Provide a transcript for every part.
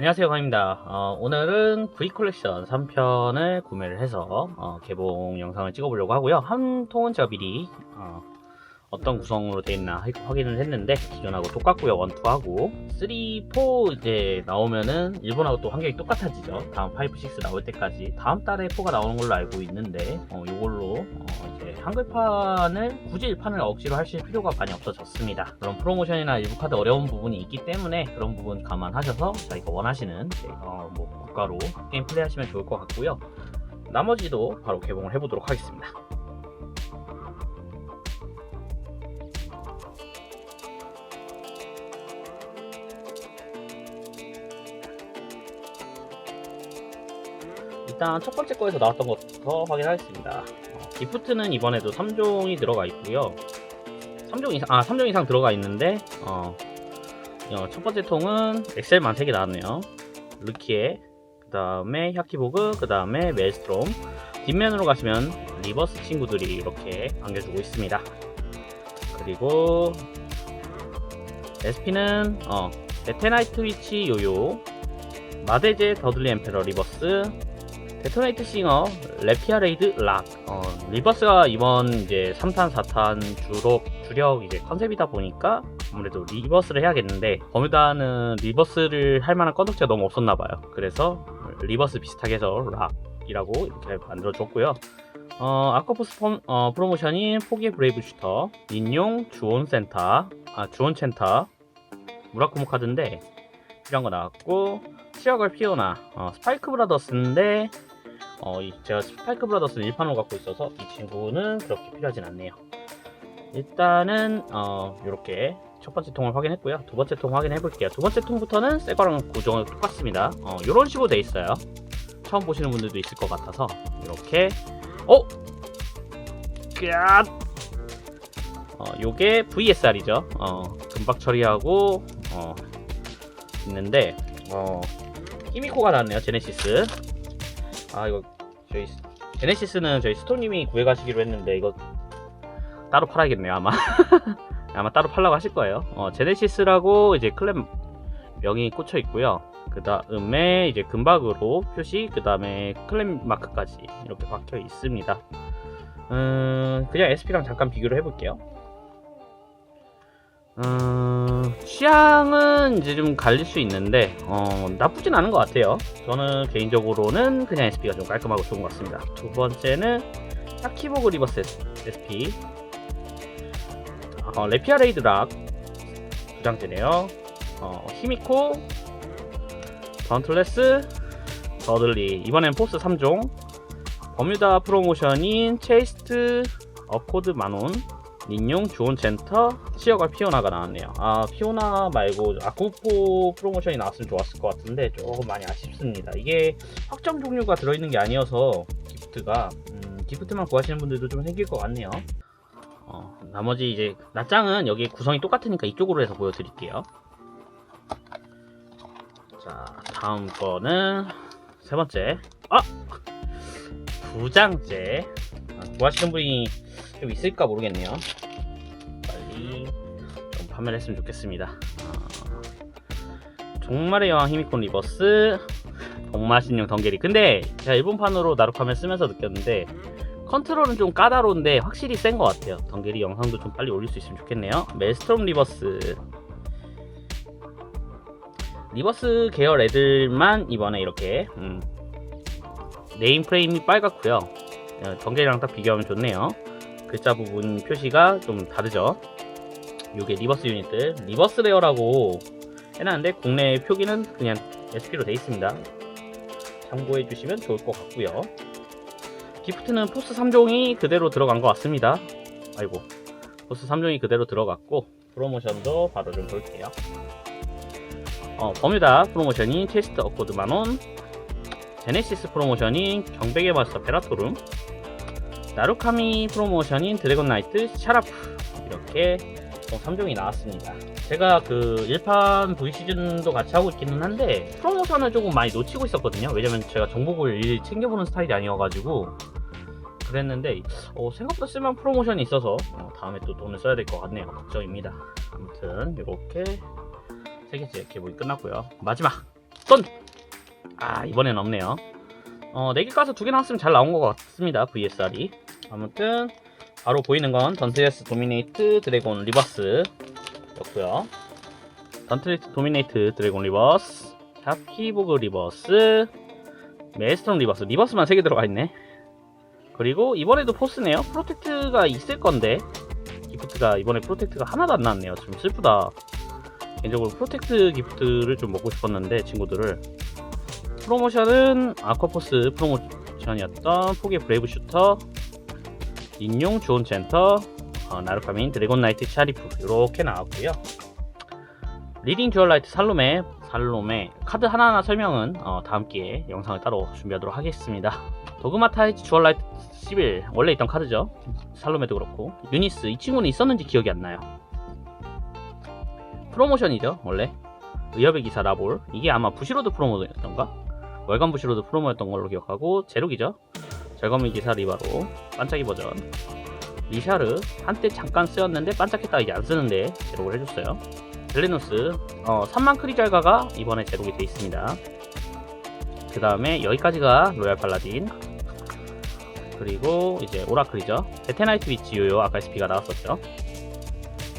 안녕하세요 강입니다. 어, 오늘은 V 컬렉션 3편을 구매를 해서 어, 개봉 영상을 찍어 보려고 하고요. 한 통은 제가 미리 어, 떤 구성으로 되어 있나 하- 확인을 했는데 기존하고 똑같고요. 1, 2하고. 3, 4 이제 나오면은 일본하고 또 환경이 똑같아지죠. 다음 5, 6 나올 때까지. 다음 달에 4가 나오는 걸로 알고 있는데 어, 이걸로 어, 이제 한글판을 굳이 일판을 억지로 하실 필요가 많이 없어졌습니다. 그런 프로모션이나 일부 카드 어려운 부분이 있기 때문에 그런 부분 감안하셔서 자기가 원하시는 어, 뭐 국가로 게임 플레이하시면 좋을 것 같고요. 나머지도 바로 개봉을 해보도록 하겠습니다 일단 첫 번째 거에서 나왔던 것부터 확인하겠습니다. 어, 기프트는 이번에도 3종이 들어가 있고요. 3종 이상, 아, 3종 이상 들어가 있는데, 어, 어, 첫 번째 통은 엑셀만 3개 나왔네요. 루키에, 그 다음에 샤키보그, 그 다음에 멜스트롬. 뒷면으로 가시면 리버스 친구들이 이렇게 안겨주고 있습니다. 그리고, SP는, 어, 베테나이트 위치 요요, 마데제 더들리 엠페러 리버스, 데토네이트 싱어, 레피아 레이드 락. 어, 리버스가 이번 이제 3탄, 4탄 주로 주력 이제 컨셉이다 보니까 아무래도 리버스를 해야겠는데 버뮤다는 리버스를 할 만한 건덕지가 너무 없었나 봐요. 그래서 리버스 비슷하게 해서 락이라고 이렇게 만들어 줬고요. 어, 아쿠포스 폼- 어, 프로모션인 포기의 브레이브 슈터, 인용 주온 센터, 아, 주온 센터, 무라쿠모 카드인데 이런 거 나왔고 시어걸 피오나 어, 스파이크 브라더스인데 어, 이- 제가 스파이크 브라더스는 1판으로 갖고 있어서 이 친구는 그렇게 필요하진 않네요. 일단은 어, 이렇게 첫 번째 통을 확인했고요. 두 번째 통 확인해 볼게요. 두 번째 통부터는 새 거랑 구조가 똑같습니다. 어, 이런 식으로 돼 있어요. 처음 보시는 분들도 있을 것 같아서 이렇게. 어? 꺄! 어, 요게 VSR이죠. 어, 금박 처리하고 어, 있는데 어, 히미코가 나왔네요. 제네시스 아 이거 저희 스- 제네시스는 저희 스토님이 구해가시기로 했는데 이거 따로 팔아야겠네요 아마. 아마 따로 팔라고 하실 거예요. 어, 제네시스라고 이제 클램 명이 꽂혀 있고요. 그 다음에 이제 금박으로 표시 그 다음에 클램 마크까지 이렇게 박혀 있습니다. 음, 그냥 SP랑 잠깐 비교를 해볼게요 음, 취향은 이제 좀 갈릴 수 있는데 어, 나쁘진 않은 것 같아요. 저는 개인적으로는 그냥 SP가 좀 깔끔하고 좋은 것 같습니다. 두 번째는 타키보그 리버스 SP 어, 레피아 레이드 락두 장째네요. 어, 히미코 바운틀레스 더들리 이번엔 포스 3종 버뮤다 프로모션인 체이스트 어코드 만원 닌용 주온 센터 치어가 피오나가 나왔네요. 아 피오나 말고 아쿠포 프로모션이 나왔으면 좋았을 것 같은데 조금 많이 아쉽습니다. 이게 확정 종류가 들어있는 게 아니어서 기프트가 음, 기프트만 구하시는 분들도 좀 생길 것 같네요. 어, 나머지 이제 낱장은 여기 구성이 똑같으니까 이쪽으로 해서 보여드릴게요. 자 다음 거는 세 번째 아! 아, 구하시는 분이 좀 있을까 모르겠네요. 빨리 좀 판매를 했으면 좋겠습니다. 어, 종말의 여왕 히미콘 리버스 동마신용 덩게리. 근데 제가 일본판으로 나루카면 쓰면서 느꼈는데 컨트롤은 좀 까다로운데 확실히 센 것 같아요. 덩게리 영상도 좀 빨리 올릴 수 있으면 좋겠네요. 멜스트롬 리버스 리버스 계열 애들만 이번에 이렇게 음, 네임 프레임이 빨갛고요. 어, 덩게리랑 딱 비교하면 좋네요. 글자 부분 표시가 좀 다르죠. 요게 리버스 유닛들 리버스 레어라고 해놨는데 국내 표기는 그냥 SP로 돼 있습니다. 참고해 주시면 좋을 것 같고요. 기프트는 포스 3종이 그대로 들어간 것 같습니다. 아이고 포스 3종이 그대로 들어갔고 프로모션도 바로 좀 볼게요. 어, 버뮤다 프로모션이 체스트 어코드 만원 제네시스 프로모션인 경백의 마스터 베라토룸 나루카미 프로모션인 드래곤 나이트 샤라프 이렇게 총 3종이 나왔습니다. 제가 그 1판 V 시즌도 같이 하고 있기는 한데 프로모션을 조금 많이 놓치고 있었거든요. 왜냐면 제가 정보를 일일이 챙겨보는 스타일이 아니어가지고 그랬는데 어, 생각보다 쓸만한 프로모션이 있어서 어, 다음에 또 돈을 써야 될 것 같네요. 걱정입니다. 아무튼 이렇게 세 개째 개봉이 끝났고요. 마지막 스턴! 아, 이번엔 없네요. 어, 4개 까서 2개 나왔으면 잘 나온 것 같습니다. VSR이. 아무튼, 바로 보이는 건 던트레스 도미네이트 드래곤 리버스 였고요. 던트레스 도미네이트 드래곤 리버스, 샤키보그 리버스, 메스턴 리버스. 리버스만 3개 들어가 있네. 그리고 이번에도 포스네요. 프로텍트가 있을 건데, 기프트가 이번에 프로텍트가 하나도 안 나왔네요. 좀 슬프다. 개인적으로 프로텍트 기프트를 좀 먹고 싶었는데 친구들을 프로모션은 아쿠아포스 프로모션이었던 포개 브레이브 슈터 인용 주온 젠터 어, 나루카민 드래곤 나이트 샤리프 이렇게 나왔고요. 리딩 듀얼 라이트 살롬의 살롬의 카드 하나하나 설명은 어, 다음 기회에 영상을 따로 준비하도록 하겠습니다. 도그마 타이치 주얼 라이트 11 원래 있던 카드죠. 살롬에도 그렇고. 유니스 이 친구는 있었는지 기억이 안 나요. 프로모션이죠 원래. 의협의 기사 라볼. 이게 아마 부시로드 프로모였던가 월간 부 시로드 프로모였던 걸로 기억하고 제록이죠? 절검의 기사 리바로. 반짝이 버전. 리샤르 한때 잠깐 쓰였는데 반짝했다 이제 안 쓰는데 제록을 해줬어요. 델레노스. 어, 3만 크리잘가가 이번에 제록이 돼 있습니다. 그 다음에 여기까지가 로얄 팔라딘. 그리고 이제 오라클이죠. 베테나이트 위치 요요 아까 SP가 나왔었죠.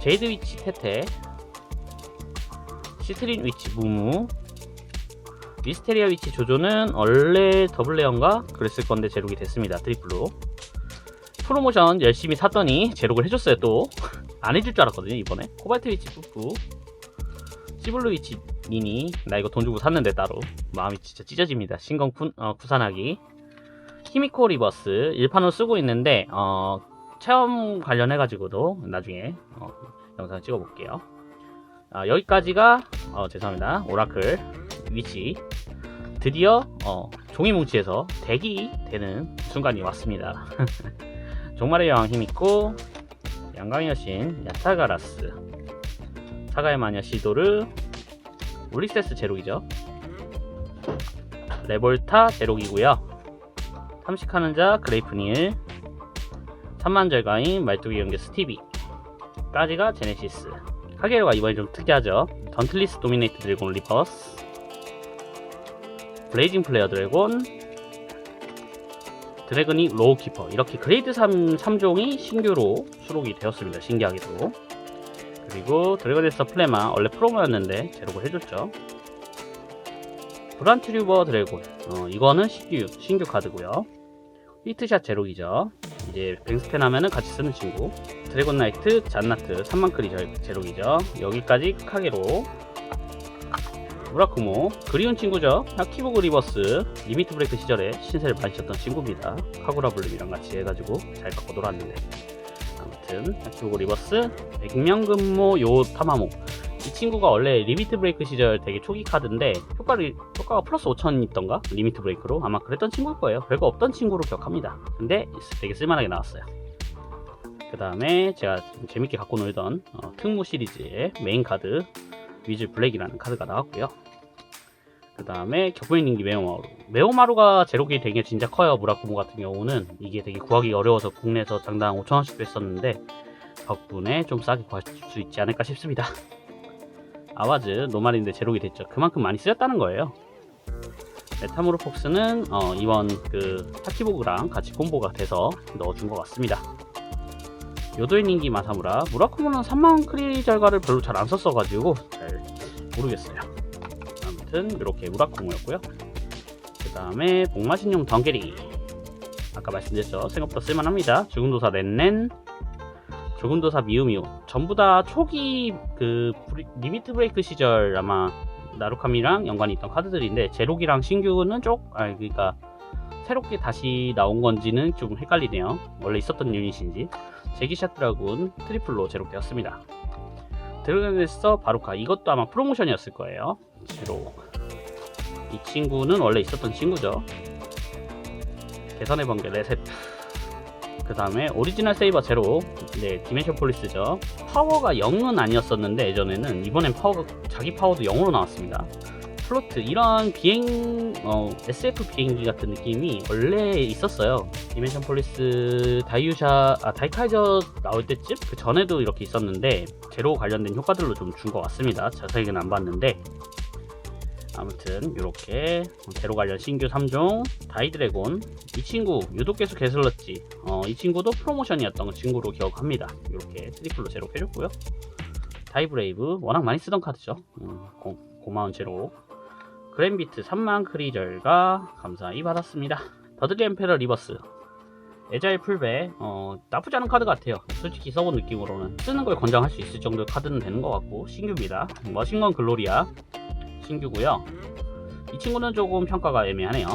제이드 위치 테테. 시트린 위치 무무 미스테리아 위치 조조는 원래 더블레어인가 그랬을 건데 제록이 됐습니다. 트리플로. 프로모션 열심히 샀더니 제록을 해줬어요 또. 안 해줄 줄 알았거든요 이번에. 코발트 위치 뿌뿌 시블루 위치 미니. 나 이거 돈 주고 샀는데 따로. 마음이 진짜 찢어집니다. 신검 군, 어, 구산하기. 히미코 리버스. 일판으로 쓰고 있는데 어, 체험 관련해가지고도 나중에 어, 영상 찍어볼게요. 아, 여기까지가 어, 죄송합니다. 오라클 위치 드디어 어, 종이 뭉치에서 대기 되는 순간이 왔습니다. 종말의 여왕 힘있고 양강의 여신 야타가라스. 사가의 마녀 시도르 울리세스 제록이죠. 레볼타 제록이고요. 탐식하는 자 그레이프닐 천만절가인 말뚝이 연계 스티비 까지가 제네시스. 카게르가 이번에 좀 특이하죠. 던틀리스 도미네이트 드래곤 리버스 블레이징 플레이어 드래곤 드래곤이 로우 키퍼 이렇게 그레이드 3, 3종이 신규로 수록이 되었습니다. 신기하게도 그리고 드래곤에서 플레마 원래 프로모였는데 제록을 해줬죠. 브란트류버 드래곤 어, 이거는 신규, 신규 카드고요. 히트샷 제록이죠. 이제 뱅스텐 하면은 같이 쓰는 친구 드래곤 나이트 잔나트 3만크리 제록이죠 여기까지 카게로 무라쿠모 그리운 친구죠? 하키보그 리버스 리미트 브레이크 시절에 신세를 쳤던 친구입니다. 카구라 블룸이랑 같이 해가지고 잘 갖고 놀았는데. 아무튼 하키보그 리버스 백명근모 요 타마모. 이 친구가 원래 리미트 브레이크 시절 되게 초기 카드인데 효과를 효과가 플러스 5천 있던가? 리미트 브레이크로 아마 그랬던 친구일 거예요. 별거 없던 친구로 기억합니다. 근데 되게 쓸만하게 나왔어요. 그 다음에 제가 좀 재밌게 갖고 놀던 어, 특무 시리즈의 메인 카드 위즈 블랙이라는 카드가 나왔고요 그 다음에 격분인기 메오마루 메오마루가 제로기 되게 진짜 커요 무라쿠모 같은 경우는 이게 되게 구하기 어려워서 국내에서 장당 5천원씩도 했었는데 덕분에 좀 싸게 구할 수 있지 않을까 싶습니다 아와즈 노말인데 제록이 됐죠. 그만큼 많이 쓰였다는 거예요. 메타모르폭스는 어, 이번 그 타키보그랑 같이 콤보가 돼서 넣어준 것 같습니다. 요도의 닌기 마사무라 무라쿠모는 3만 크리 절가를 별로 잘 안 썼어가지고 잘 모르겠어요. 아무튼 이렇게 무라쿠모였고요. 그 다음에 복마신용 덩게리 아까 말씀드렸죠. 생각보다 쓸만합니다. 죽음도사 넨넨 조금도사 미우미우 전부 다 초기 그 브리, 리미트 브레이크 시절 아마 나루카미랑 연관이 있던 카드들인데 제록이랑 신규는 쪽 아 그러니까 새롭게 다시 나온 건지는 좀 헷갈리네요 원래 있었던 유닛인지 제기샷 드라군 트리플로 제록되었습니다 드래곤에서 바루카. 이것도 아마 프로모션이었을 거예요. 제록 이 친구는 원래 있었던 친구죠. 개선의 번개 레셋. 그 다음에 오리지널 세이버 제로. 네 디멘션 폴리스죠. 파워가 0은 아니었었는데 예전에는 이번엔 파워 자기 파워도 0으로 나왔습니다. 플로트. 이런 비행 어, SF 비행기 같은 느낌이 원래 있었어요. 디멘션 폴리스 다이유샤 아 다이카이저 나올 때쯤? 그 전에도 이렇게 있었는데 제로 관련된 효과들로 좀 준 것 같습니다. 자세히는 안 봤는데. 아무튼 이렇게 제로 관련 신규 3종 다이드래곤 이 친구 유독 계속 개슬렀지. 어, 이 친구도 프로모션이었던 친구로 기억합니다. 이렇게 트리플로 제로 해줬고요. 다이브레이브 워낙 많이 쓰던 카드죠. 음, 고, 고마운 제로. 그랜비트 3만 크리절과 감사히 받았습니다. 더드리 엠페러 리버스 에자일 풀배 어, 나쁘지 않은 카드 같아요. 솔직히 써본 느낌으로는. 쓰는 걸 권장할 수 있을 정도의 카드는 되는 것 같고 신규입니다. 머신건 글로리아. 신규고요. 이 친구는 조금 평가가 애매하네요.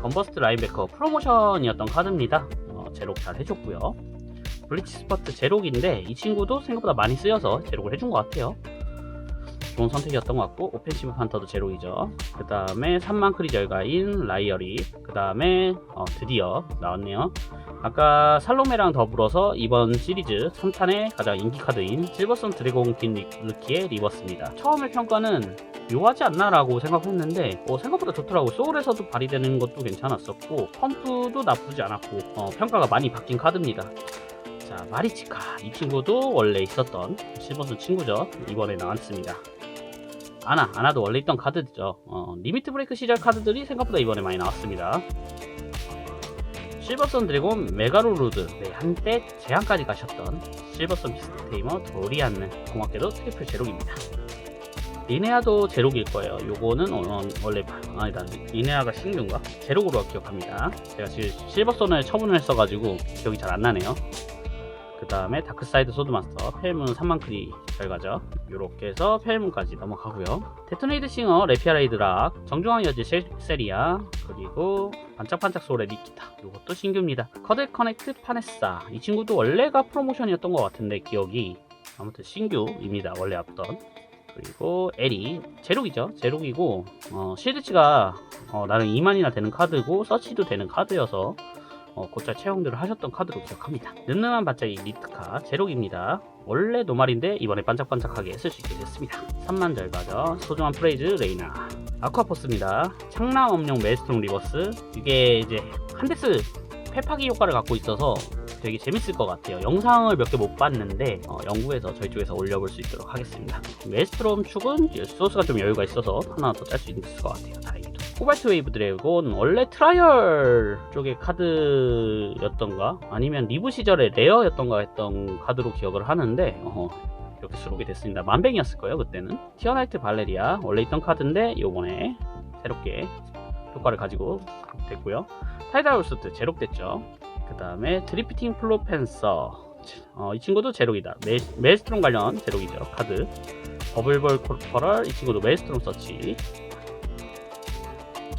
건버스트 라인베커 프로모션이었던 카드입니다. 어, 제록 잘 해줬고요. 블리치 스퍼트 제록인데 이 친구도 생각보다 많이 쓰여서 제록을 해준 것 같아요 좋은 선택이었던 것 같고 오펜시브 판터도 제록이죠. 그 다음에 3만 크리 절가인 라이어리 그 다음에 어, 드디어 나왔네요. 아까 살로메랑 더불어서 이번 시리즈 3탄의 가장 인기 카드인 실버선 드래곤 긴 리- 루키의 리버스입니다. 처음의 평가는 묘하지 않나 라고 생각했는데 어, 생각보다 좋더라고. 소울에서도 발휘되는 것도 괜찮았었고 펌프도 나쁘지 않았고 어, 평가가 많이 바뀐 카드입니다. 자 마리치카. 이 친구도 원래 있었던 실버선 친구죠. 이번에 나왔습니다 아나 아나도 원래 있던 카드죠 어, 리미트 브레이크 시절 카드들이 생각보다 이번에 많이 나왔습니다 실버선 드래곤 메가로루드 네, 한때 제한까지 가셨던 실버선 비스테이머 도리안느 공학계도 트리플 제록입니다 리네아도 제록일 거예요. 요거는 어, 원래 아니다. 리네아가 신규인가? 제록으로 기억합니다. 제가 지금 실버선을 처분을 했어가지고 기억이 잘 안 나네요. 그 다음에 다크사이드 소드마스터 펠문 3만크리 결과죠. 요렇게 해서 펠문까지 넘어가고요. 데토네이드 싱어 레피아레이드락 정중앙 여지 셀- 세리아 그리고 반짝반짝 소울의 니키타 요것도 신규입니다. 커들 커넥트 파네사 이 친구도 원래가 프로모션이었던 것 같은데 기억이 아무튼 신규입니다. 원래 없던 그리고 에리 제록이죠 제록이고 어, 실드치가 어, 나름 2만이나 되는 카드고 서치도 되는 카드여서 어, 곧잘 채용들을 하셨던 카드로 기억합니다 늠름한 반짝이 리트카 제록입니다 원래 노말인데 이번에 반짝반짝하게 쓸 수 있게 됐습니다 3만 절가죠 소중한 프레이즈 레이나 아쿠아포스입니다 창남 엄룡 메스트롱 리버스 이게 이제 한데스 페파기 효과를 갖고 있어서 되게 재밌을 것 같아요. 영상을 몇 개 못 봤는데 어, 연구해서 저희 쪽에서 올려볼 수 있도록 하겠습니다. 메스트롬 축은 소스가 좀 여유가 있어서 하나 더 짤 수 있을 것 같아요. 다행히도. 코발트 웨이브 드래곤 원래 트라이얼 쪽의 카드였던가 아니면 리브 시절에 레어였던가 했던 카드로 기억을 하는데 어, 이렇게 수록이 됐습니다. 만뱅이었을 거예요 그때는. 티어나이트 발레리아 원래 있던 카드인데 요번에 새롭게 효과를 가지고 됐고요. 타이다울스트 제록됐죠. 그 다음에 드리프팅 플로펜서 어, 이 친구도 제록이다 메, 메스트롬 관련 제록이죠 카드 버블볼 코퍼럴 이 친구도 메스트롬 서치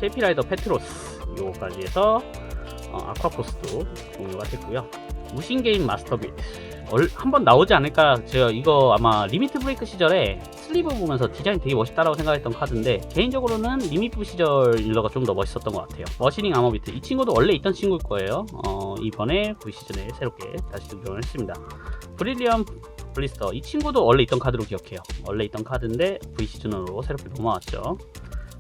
KP라이더 페트로스 요거까지 해서 어, 아쿠아포스도 종료가 됐고요. 무신게임 마스터빌드 한번 나오지 않을까. 제가 이거 아마 리미트 브레이크 시절에 슬리브 보면서 디자인 되게 멋있다라고 생각했던 카드인데 개인적으로는 리미프 시절 일러가 좀 더 멋있었던 것 같아요. 머시닝 아머비트. 이 친구도 원래 있던 친구일 거예요. 어, 이번에 V 시즌에 새롭게 다시 등장을 했습니다. 브릴리언 블리스터. 이 친구도 원래 있던 카드로 기억해요. 원래 있던 카드인데 V 시즌으로 새롭게 넘어왔죠. 멀,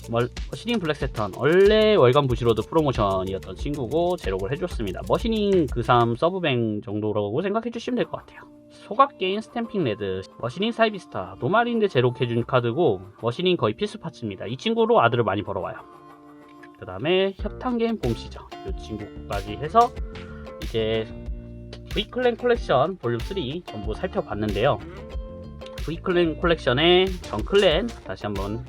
머시닝 블랙세턴. 원래 월간 부시로드 프로모션이었던 친구고 제록을 해줬습니다. 머시닝 그3 서브뱅 정도라고 생각해 주시면 될 것 같아요. 소각게임 스탬핑 레드. 머시닝 사이비스타. 노말인데 제록해준 카드고 머시닝 거의 필수 파츠입니다. 이 친구로 아들을 많이 벌어와요. 그 다음에 협탄게임 봄시죠 이 친구까지 해서 이제 V클랜 콜렉션 볼륨 3 전부 살펴봤는데요. V클랜 콜렉션의 전클랜 다시 한번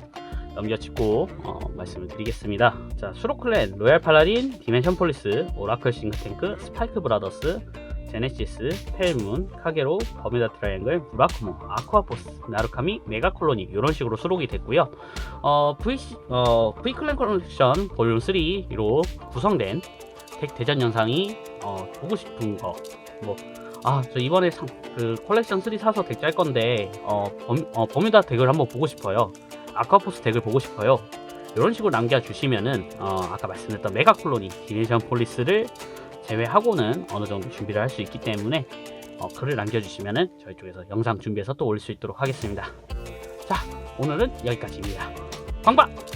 넘겨짚고 어, 말씀을 드리겠습니다. 자, 수로클랜, 로얄 팔라딘, 디멘션 폴리스, 오라클 싱크탱크, 스파이크 브라더스, 제네시스, 펠문, 카게로, 버뮤다 트라이앵글, 무라쿠모, 아쿠아포스, 나루카미, 메가콜로니 이런 식으로 수록이 됐고요. 어, V 어, V 클랜 컬렉션 볼륨 3로 구성된 덱 대전 영상이 어, 보고 싶은 거 뭐. 아, 저 이번에 상, 그 컬렉션 3 사서 덱 짤 건데 어, 범, 어, 버뮤다 덱을 한번 보고 싶어요. 아쿠아포스 덱을 보고 싶어요. 이런 식으로 남겨주시면은 어, 아까 말씀드렸던 메가콜로니 디메이션 폴리스를 제외하고는 어느 정도 준비를 할 수 있기 때문에 어, 글을 남겨주시면은 저희 쪽에서 영상 준비해서 또 올릴 수 있도록 하겠습니다. 자, 오늘은 여기까지입니다. 광바!